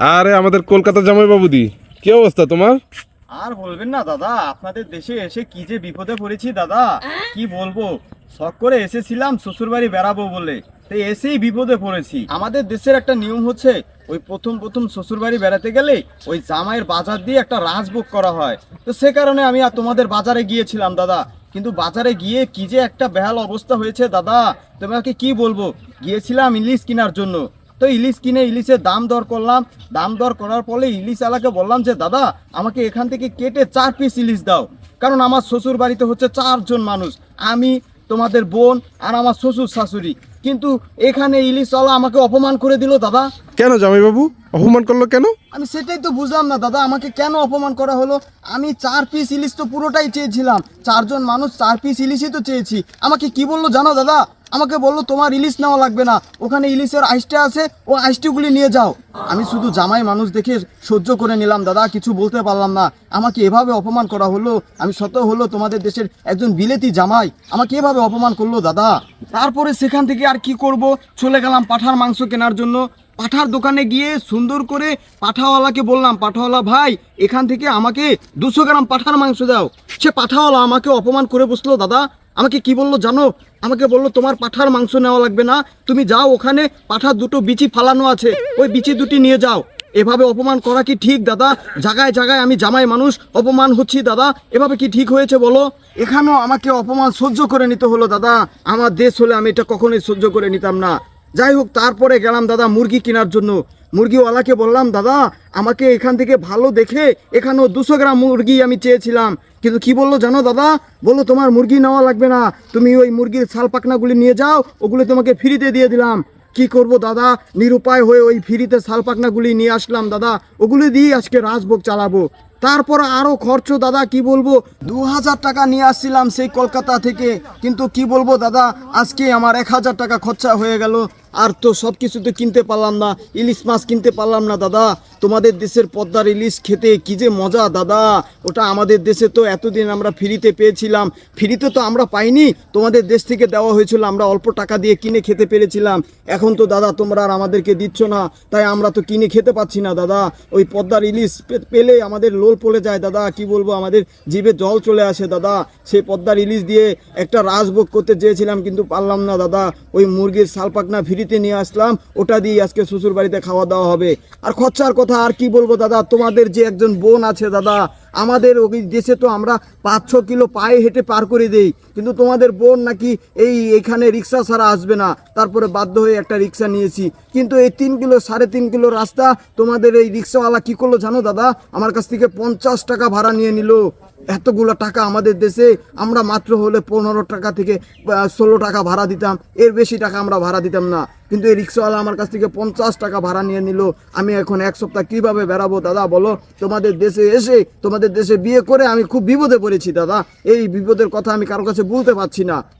আরে আমাদের কলকাতা জামাই বাবুদি, কি অবস্থা তোমার? আর বলবেন না, দাদা, আপনাদের দেশে এসে কি যে বিপদে পড়েছি, দাদা? কি বলব? শখ করে এসেছিলাম শ্বশুরবাড়ি বেড়াবো বলে তো এসেই বিপদে পড়েছি। আমাদের দেশের একটা নিয়ম হচ্ছে, ওই প্রথম প্রথম শ্বশুরবাড়ি বেড়াতে গেলে ওই জামাইয়ের বাজার দিয়ে একটা রাজভোগ করা হয়। তো সে কারণে আমি আর তোমাদের বাজারে গিয়েছিলাম, দাদা। কিন্তু বাজারে গিয়ে কি যে একটা বেহাল অবস্থা হয়েছে, দাদা? তোমাকে কি বলব? গিয়েছিলাম ইলিশ কেনার জন্য। তো ইলিশ কিনে ইলিশের দাম দর করলাম। দাম দর করার পরে ইলিশ আলাকে বললাম যে দাদা আমাকে এখান থেকে কেটে চার পিস ইলিশ দাও। কারণ আমার শ্বশুর বাড়িতে হচ্ছে চারজন মানুষ। আমি তোমাদের বোন আর আমার শ্বশুর শাশুড়ি। কিন্তু এখানে ইলিশওয়ালা আমাকে অপমান করে দিল দাদা। কেন জামাই বাবু অপমান করল কেন? আমি সেটাই তো বুঝলাম না দাদা। আমাকে কেন অপমান করা হলো? আমি চার পিস ইলিশ তো পুরোটাই চেয়েছিলাম। চারজন মানুষ চার পিস ইলিশই তো চেয়েছি। আমাকে কি বলল জানো দাদা? আমাকে বলল, তোমার ইলিশ নেওয়া লাগবে না। ওখানে ইলিশের আইসটা আছে, ও আইসটিগুলি নিয়ে যাও। আমি শুধু জামাই মানুষ দেখে সহ্য করে নিলাম, দাদা, কিছু বলতে পারলাম না। আমাকে এভাবে অপমান করা হলো? আমি শত হলো তোমাদের দেশের একজন বিলেতি জামাই। আমাকে এভাবে অপমান করল, দাদা? তারপরে সেখান থেকে আর কি করব? চলে গেলাম পাঠার মাংস কেনার জন্য। পাঠার দোকানে গিয়ে সুন্দর করে পাঠাওয়ালাকে বললাম, পাঠাওয়ালা ভাই, এখান থেকে আমাকে দুশো গ্রাম পাঠার মাংস দাও। সে পাঠাওয়ালা আমাকে অপমান করে বসল, দাদা, আমাকে কি বলল জানো? আমাকে বলল, তোমার পাঠার মাংস নেওয়া লাগবে না, তুমি যাও ওখানে, পাঠার দুটো বিচি ফালানো আছে, ওই বিচি দুটি নিয়ে যাও। এভাবে অপমান করা কি ঠিক, দাদা? জায়গায় জায়গায় আমি জামাই মানুষ, অপমান হচ্ছি, দাদা। এভাবে কি ঠিক হয়েছে বলো? এখানেও আমাকে অপমান সহ্য করে নিতে হলো, দাদা। আমার দেশ হলে আমি এটা কখনোই সহ্য করে নিতাম না। যাই হোক, তারপরে গেলাম দাদা মুরগি কেনার জন্য। মুরগিওয়ালাকে বললাম, দাদা, আমাকে এখান থেকে ভালো দেখে এখানেও দুশো গ্রাম মুরগি আমি চেয়েছিলাম। কিন্তু কি বলল জানো দাদা? বলল, তোমার মুরগি নেওয়া লাগবে না। তুমি ওই মুরগির ছাল পাখনাগুলি নিয়ে যাও, ওগুলো তোমাকে ফ্রিতে দিয়ে দিলাম। কি করব দাদা? নিরুপায় হয়ে ওই ফ্রিতে শাল পাখনাগুলি নিয়ে আসলাম দাদা। ওগুলি দিয়ে আজকে রাজভোগ চালাবো। তারপর আরও খরচ, দাদা, কি বলব? দু হাজার টাকা নিয়ে আসছিলাম সেই কলকাতা থেকে। কিন্তু কি বলব দাদা? আজকে আমার এক হাজার টাকা খরচা হয়ে গেল। আর তো সব কিছু তো কিনতে পারলাম না, ইলিশ মাছ কিনতে পারলাম না দাদা। তোমাদের দেশের পদ্মার ইলিশ খেতে কি যে মজা দাদা। ওটা আমাদের দেশে তো এতদিন আমরা ফ্রিতে পেয়েছিলাম। ফ্রিতে তো আমরা পাইনি, তোমাদের দেশ থেকে দেওয়া হয়েছিল, আমরা অল্প টাকা দিয়ে কিনে খেতে পেরেছিলাম। এখন তো দাদা তোমরা আর আমাদেরকে দিচ্ছ না, তাই আমরা তো কিনে খেতে পাচ্ছি না দাদা। ওই পদ্মার ইলিশ পেলে আমাদের লোল পড়ে যায় দাদা, কি বলব, আমাদের জিভে জল চলে আসে দাদা। সেই পদ্মার ইলিশ দিয়ে একটা রাজভোগ করতে চেয়েছিলাম, কিন্তু পারলাম না দাদা। ওই মুরগির শালপাকনা ফ্রিতে নিয়ে আসলাম, ওটা দিয়ে আজকে শ্বশুর বাড়িতে খাওয়া দাওয়া হবে। আর খরচার কথা আর কি বলব দাদা, তোমাদের যে একজন বোন আছে দাদা, আমাদের ওই দেশে তো আমরা পাঁচ ছ কিলো পায়ে হেঁটে পার করে দেই, কিন্তু তোমাদের বোন নাকি এই এখানে রিক্সা ছাড়া আসবে না, তারপরে বাধ্য হয়ে একটা রিক্সা নিয়েছি। কিন্তু এই তিন কিলো, সাড়ে তিন কিলো রাস্তা তোমাদের এই রিক্সাওয়ালা কি করল জানো দাদা? আমার কাছ থেকে পঞ্চাশ টাকা ভাড়া নিয়ে নিল। এতগুলো টাকা আমাদের দেশে, আমরা মাত্র হলে পনেরো টাকা থেকে ষোলো টাকা ভাড়া দিতাম। এর বেশি টাকা আমরা ভাড়া দিতাম না। কিন্তু এই রিক্সাওয়ালা আমার কাছ থেকে পঞ্চাশ টাকা ভাড়া নিয়ে নিল। আমি এখন এক সপ্তাহ কীভাবে বেড়াবো দাদা, বলো? তোমাদের দেশে এসে, তোমাদের দেশে বিয়ে করে আমি খুব বিপদে পড়েছি, দাদা। এই বিপদের কথা আমি কারও কাছে বলতে পারছি না।